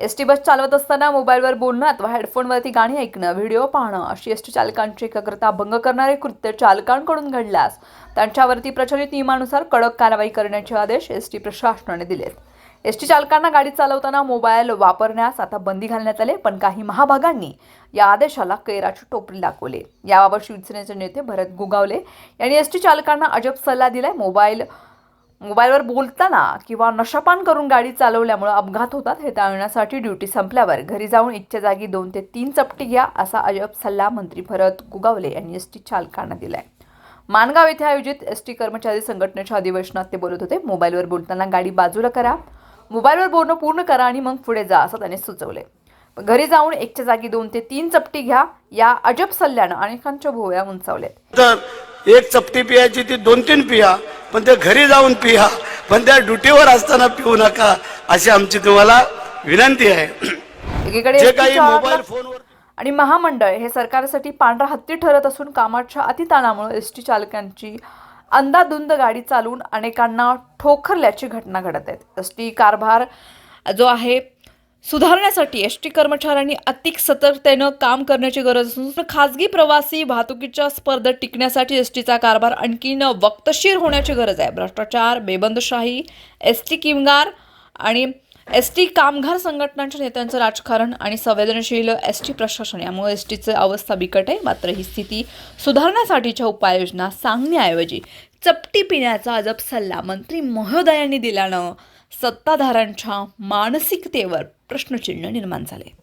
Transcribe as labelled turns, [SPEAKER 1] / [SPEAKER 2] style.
[SPEAKER 1] S T bus चालवत असताना मोबाईलवर बोलणं अथवा हेडफोनवरती गाणी ऐकणं व्हिडिओ पाहणं अशी एस टी चालकांची एकाग्रता भंग करणारे कृत्य चालकांकडून घडल्यास त्यांच्यावरती प्रचलित नियमानुसार कडक कारवाई करण्याचे आदेश एस टी प्रशासनाने दिलेत. एस टी चालकांना गाडी चालवताना मोबाईल वापरण्यास आता बंदी घालण्यात आले पण काही महाभागांनी या आदेशाला कैराची टोपली दाखवली याबाबत शिवसेनेचे नेते भरत गुगावले यांनी एस टी चालकांना अजब सल्ला दिलाय. मोबाईल मोबाईलवर बोलताना किंवा नशापान करून गाडी चालवल्यामुळे अपघात होतात हे टाळण्यासाठी ड्युटी संपल्यावर घरी जाऊन इच्छा जागी दोन ते तीन चपटी घ्या असा अजब सल्ला मंत्री भरत गुगावले यांनी एस टी चालकांना दिलाय. मानगाव येथे आयोजित एस टी कर्मचारी संघटनेच्या अधिवेशनात ते बोलत होते मोबाईलवर बोलताना गाडी बाजूला करा मोबाईलवर बोलणं पूर्ण करा आणि मग पुढे जा असं त्यांनी सुचवले. घरी जाऊन एकच्या जागी दोन ते तीन चपटी घ्या या अजब सल्ल्यानं अनेकांच्या भोवया उंचावल्या
[SPEAKER 2] तर एक चपटी पियाची ती दोन तीन पिया पण ते घरी जाऊन पिया पण त्या ड्युटीवर असताना पिऊ नका अशी आमची तुम्हाला विनंती आहे.
[SPEAKER 1] एकीकडे
[SPEAKER 2] जे
[SPEAKER 1] एस टी
[SPEAKER 2] काही
[SPEAKER 1] चालक
[SPEAKER 2] मोबाईल फोनवर
[SPEAKER 1] आणि महामंडळ हे सरकारसाठी पांढरा हत्ती ठरत असून कामाच्या अतिताणामुळे एस टी चालकांची अंदाधुंद गाडी चालवून अनेकांना ठोकरल्याची घटना घडत आहेत. एस टी कारभार जो आहे सुधारण्यासाठी एस टी कर्मचाऱ्यांनी अतिक सतर्कतेनं काम करण्याची गरज असून खाजगी प्रवासी वाहतुकीच्या स्पर्धेत टिकण्यासाठी एस टीचा कारभार आणखीन वक्तशीर होण्याची गरज आहे. भ्रष्टाचार बेबंदशाही एस टी किमगार आणि एस टी कामगार संघटनांच्या नेत्यांचं राजकारण आणि संवेदनशील एस टी प्रशासन यामुळे एस टीचं अवस्था बिकट आहे. मात्र ही स्थिती सुधारण्यासाठीच्या उपाययोजना सांगण्याऐवजी चपटी पिण्याचा अजब सल्ला मंत्री महोदयांनी दिल्यानं सत्ताधाऱ्यांच्या मानसिकतेवर प्रश्नचिन्ह निर्माण झाले.